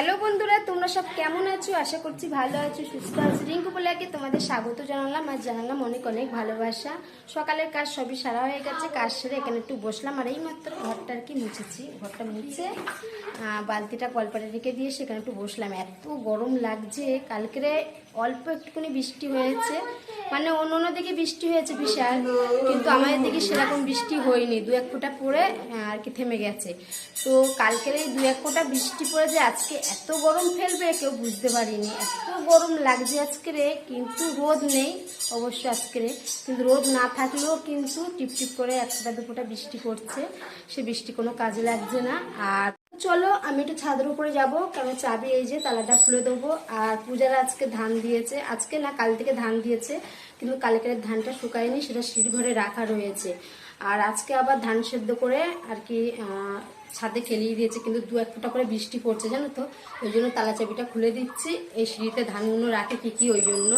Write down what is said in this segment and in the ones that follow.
Hello বন্ধুরা, তোমরা সব কেমন আছো? আশা করছি ভালো আছো, সুস্থ আছো। রিঙ্কু বলাকে তোমাদের স্বাগত জানালাম আর জানালাম অনেক অনেক ভালোবাসা। সকালের কাজ সবই সারা হয়ে গেছে, কাজ সেরে এখানে একটু বসলাম আর এই মাত্র ঘরটা আর কি মুছেছি, ঘরটা মুছে বালতিটা কলপাটে রেখে দিয়ে সেখানে একটু বসলাম। এত গরম লাগছে, কালকেরে অল্প একটুখানি বৃষ্টি হয়েছে। মানে অন্য অন্য দিকে বৃষ্টি হয়েছে বিশাল, কিন্তু আমাদের দিকে সেরকম বৃষ্টি হয়নি। দু এক ফোঁটা পরে আর কি থেমে গেছে। তো কালকের এই দু এক ফোঁটা বৃষ্টি পড়ে যে আজকে এত গরম ফেলবে, কেউ বুঝতে পারিনি। এত গরম লাগছে আজকে রে, কিন্তু রোদ নেই অবশ্য আজকে রে। কিন্তু রোদ না থাকলেও কিন্তু টিপটিপ করে এক ফোঁটা, দু ফোঁটা বৃষ্টি পড়ছে। সে বৃষ্টি কোনো কাজে লাগছে না। আর চলো, আমি একটু ছাদের উপরে যাব। কারণ চাবি এই যে তালাটা খুলে দেবো। আর পূজার আজকে ধান দিয়েছে। আজকে না, কাল থেকে ধান দিয়েছে। কিন্তু কালকের ধানটা শুকায়নি, সেটা ঘরে রাখা রয়েছে। আর আজকে আবার ধান সেদ্ধ করে আর কি ছাদে খেলিয়ে দিয়েছে। কিন্তু দু এক ফোঁটা করে বৃষ্টি পড়ছে, জানো তো। ওই জন্য তালা চাবিটা খুলে দিচ্ছি। এই সিঁড়িতে ধানগুলো রাখে কি কি, ওই জন্য।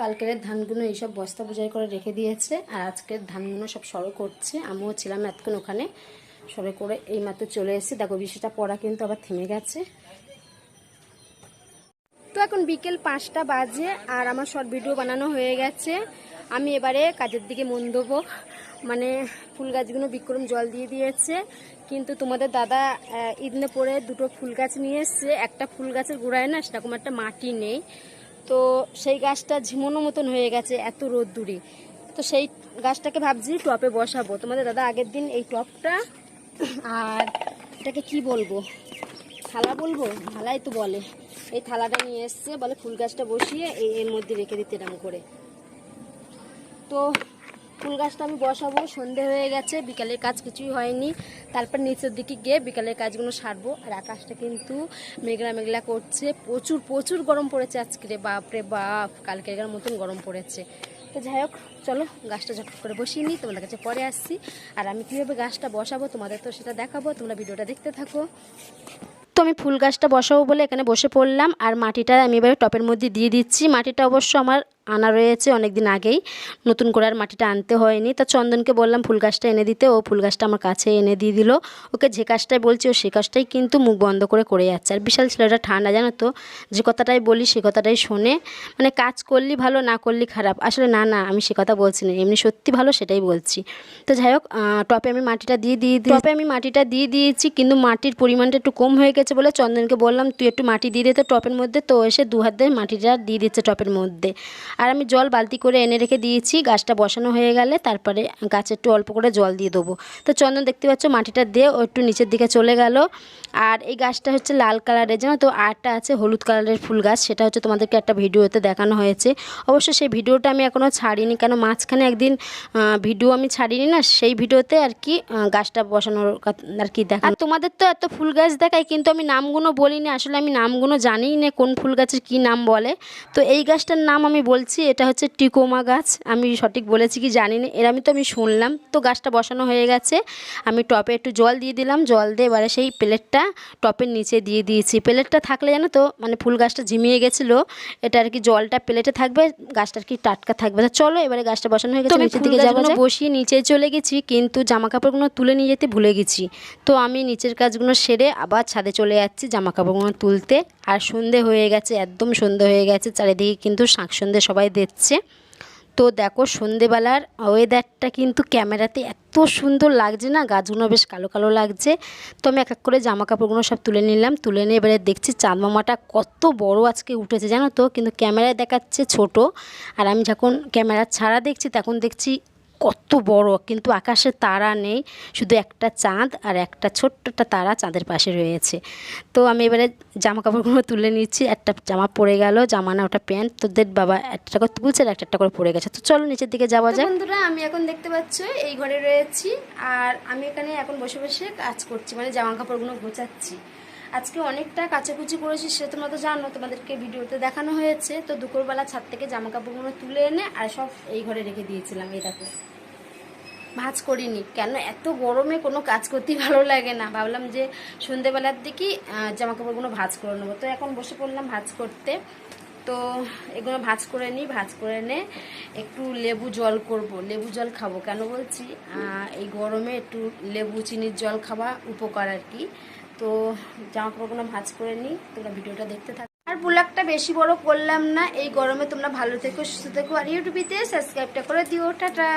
কালকের ধানগুলো এইসব বস্তা বোঝাই করে রেখে দিয়েছে। আর আজকের ধানগুলো সব সরো করছে। আমিও ছিলাম এতক্ষণ ওখানে। সরে করে এই মাত্র চলে এসেছি। দেখো বৃষ্টিটা পড়া কিন্তু আবার থেমে গেছে। তো এখন বিকেল পাঁচটা বাজে আর আমার শর্ট ভিডিও বানানো হয়ে গেছে। আমি এবারে কাজের দিকে মন দেবো। মানে ফুল গাছগুলো বিক্রম জল দিয়ে দিয়েছে। কিন্তু তোমাদের দাদা ঈদনে পরে দুটো ফুল গাছ নিয়ে এসছে। একটা ফুল গাছের গোড়ায় না, সেরকম একটা মাটি নেই। তো সেই গাছটা ঝিমোনো মতন হয়ে গেছে এত রোদ্দুরি। তো সেই গাছটাকে ভাবছি টপে বসাবো। তোমাদের দাদা আগের দিন এই টপটা আর এটাকে কি বলব? থালা বলব? থালাই তো বলে। এই থালাটা নিয়ে এসছে, বলে ফুল গাছটা বসিয়ে এর মধ্যে রেখে দিতে এরম করে। তো ফুল গাছটা আমি বসাবো, সন্ধে হয়ে গেছে, বিকালের কাজ কিছুই হয়নি। তারপর নিচের দিকে গিয়ে বিকালের কাজগুলো সারবো। আর আকাশটা কিন্তু মেঘলা মেঘলা করছে, প্রচুর প্রচুর গরম পড়েছে আজকে রে বাপরে বাপ, কালকের মতন গরম পড়েছে। তো যাই হোক, চলো গাছটা ঝটফট করে বসিয়ে নিই, তোমাদের কাছে পরে আসছি। আর আমি কীভাবে গাছটা বসাবো তোমাদের তো সেটা দেখাবো, তোমরা ভিডিওটা দেখতে থাকো। তো আমি ফুল গাছটা বসাবো বলে এখানে বসে পড়লাম, আর মাটিটা আমি এবারে টপের মধ্যে দিয়ে দিচ্ছি। মাটিটা অবশ্য আমার আনা রয়েছে অনেক দিন আগেই। নতুন করে আর মাটিটা আনতে হয়নি। তা চন্দনকে বললাম, ফুল গাছটা এনে দিতে। ও ফুল গাছটা আমার কাছে এনে দিয়ে দিল। ওকে যে কাজটাই বলছি, ও সে কাজটাই কিন্তু মুখ বন্ধ করে করে যাচ্ছে। আর বিশাল ছেলেটা ঠান্ডা, জানো তো? যে কথাটাই বলি, সে কথাটাই শোনে। মানে কাজ করলি ভালো, না করলি খারাপ। আসলে না না, আমি সে কথা বলছি না। এমনি সত্যি ভালো, সেটাই বলছি। তো যাই হোক টপে আমি মাটিটা দিয়ে দিয়ে টপে আমি মাটিটা দিয়ে দিয়েছি, কিন্তু মাটির পরিমাণটা একটু কম হয়ে গেছে বলে চন্দনকে বললাম, তুই একটু মাটি দিয়ে দিতে টপের মধ্যে তো এসে দু হাত দিয়ে মাটিটা দিয়ে দিচ্ছে টপের মধ্যে। আর আমি জল বালতি করে এনে রেখে দিয়েছি, গাছটা বসানো হয়ে গেলে তারপরে গাছে একটু অল্প করে জল দিয়ে দেবো। তো চন্দন দেখতে পাচ্ছ, মাটিটা দিয়ে ও একটু নিচের দিকে চলে গেল। আর এই গাছটা হচ্ছে লাল কালারের, জানো তো, আরটা আছে হলুদ কালারের ফুল গাছ, সেটা হচ্ছে তোমাদেরকে একটা ভিডিওতে দেখানো হয়েছে। অবশ্য সেই ভিডিওটা আমি এখনও ছাড়িনি, কেন মাঝখানে একদিন ভিডিও আমি ছাড়িনি না, সেই ভিডিওতে আর কি গাছটা বসানোর আর কি দেখা তোমাদের তো এত ফুল গাছ দেখায়, কিন্তু আমি নামগুলো বলিনি, আসলে আমি নামগুলো জানিই না কোন ফুল গাছের কী নাম বলে। তো এই গাছটার নাম আমি বলছি এটা হচ্ছে টিকোমা গাছ। আমি সঠিক বলেছি কি জানি না এর আমি তো আমি শুনলাম। তো গাছটা বসানো হয়ে গেছে। আমি টপে একটু জল দিয়ে দিলাম জল দিয়ে এবারে সেই প্লেটটা টপের নিচে দিয়ে দিয়েছি। প্লেটটা থাকলে জানো তো মানে ফুল গাছটা ঝিমিয়ে গেছিল এটা আর কি জলটা প্লেটে থাকবে গাছটা আর কি টাটকা থাকবে। তো চলো এবারে গাছটা বসানো হয়ে গেছে নিচের দিকে যাব বসিয়ে নিচে চলে গেছি কিন্তু জামা কাপড়গুলো তুলে নিয়ে যেতে ভুলে গেছি। তো আমি নিচের কাজগুলো সেরে আবার ছাদে চলে যাচ্ছি জামা কাপড়গুলো তুলতে। আর সন্ধে হয়ে গেছে একদম সন্ধে হয়ে গেছে চারিদিকে কিন্তু শাঁখ সন্ধে সবাই দেখছে। তো দেখো সন্ধেবেলার ওয়েদারটা কিন্তু ক্যামেরাতে এত সুন্দর লাগছে না? গাছগুলো বেশ কালো কালো লাগছে। তো আমি এক এক করে জামা কাপড়গুলো সব তুলে নিলাম। তুলে নিয়ে এবারে দেখছি চাঁদ মামাটা কত বড় আজকে উঠেছে, জানো তো? কিন্তু ক্যামেরায় দেখাচ্ছে ছোট। আর আমি যখন ক্যামেরা ছাড়া দেখছি, তখন দেখছি কত বড় কিন্তু আকাশে তারা নেই শুধু একটা চাঁদ আর একটা ছোট্ট একটা তারা চাঁদের পাশে রয়েছে। তো আমি এবারে জামা কাপড়গুলো তুলে নিচ্ছি একটা জামা পরে গেল জামা না ওটা প্যান্ট। তোদের বাবা একটা করে তুলছে আর একটা একটা করে পড়ে গেছে। তো চলো নিচের দিকে যাওয়া যায় বন্ধুরা আমি এখন দেখতে পাচ্ছ এই ঘরে রয়েছি আর আমি এখানে এখন বসে বসে কাজ করছি মানে জামা কাপড়গুলো গোছাচ্ছি। আজকে অনেকটা কাচাকুচি করেছি সে তোমরা তো জানো তোমাদেরকে ভিডিওতে দেখানো হয়েছে। তো দুপুরবেলা ছাদ থেকে জামা কাপড়গুলো তুলে এনে আর সব এই ঘরে রেখে দিয়েছিলাম এই দেখো। ভাজ করিনি। কেন? এত গরমে কোনো কাজ করতেই ভালো লাগে না। ভাবলাম যে সন্ধেবেলার দিকেই জামা কাপড়গুলো ভাজ করে নেব। তো এখন বসে পড়লাম ভাজ করতে। তো এগুলো ভাজ করে নিই, ভাজ করে নে একটু লেবু জল করব। লেবু জল খাব কেন বলছি? এই গরমে একটু লেবু, চিনির জল খাওয়া উপকার আর কি। তো তো জামা কাপড়গুলো ভাঁজ করে নিই। তোমরা ভিডিওটা দেখতে থাকো। আর ব্লগটা বেশি বড় করলাম না। এই গরমে তোমরা ভালো থেকো, সুস্থ থেকো। আর ইউটিউবিতে সাবস্ক্রাইবটা করে দিও। টাটা!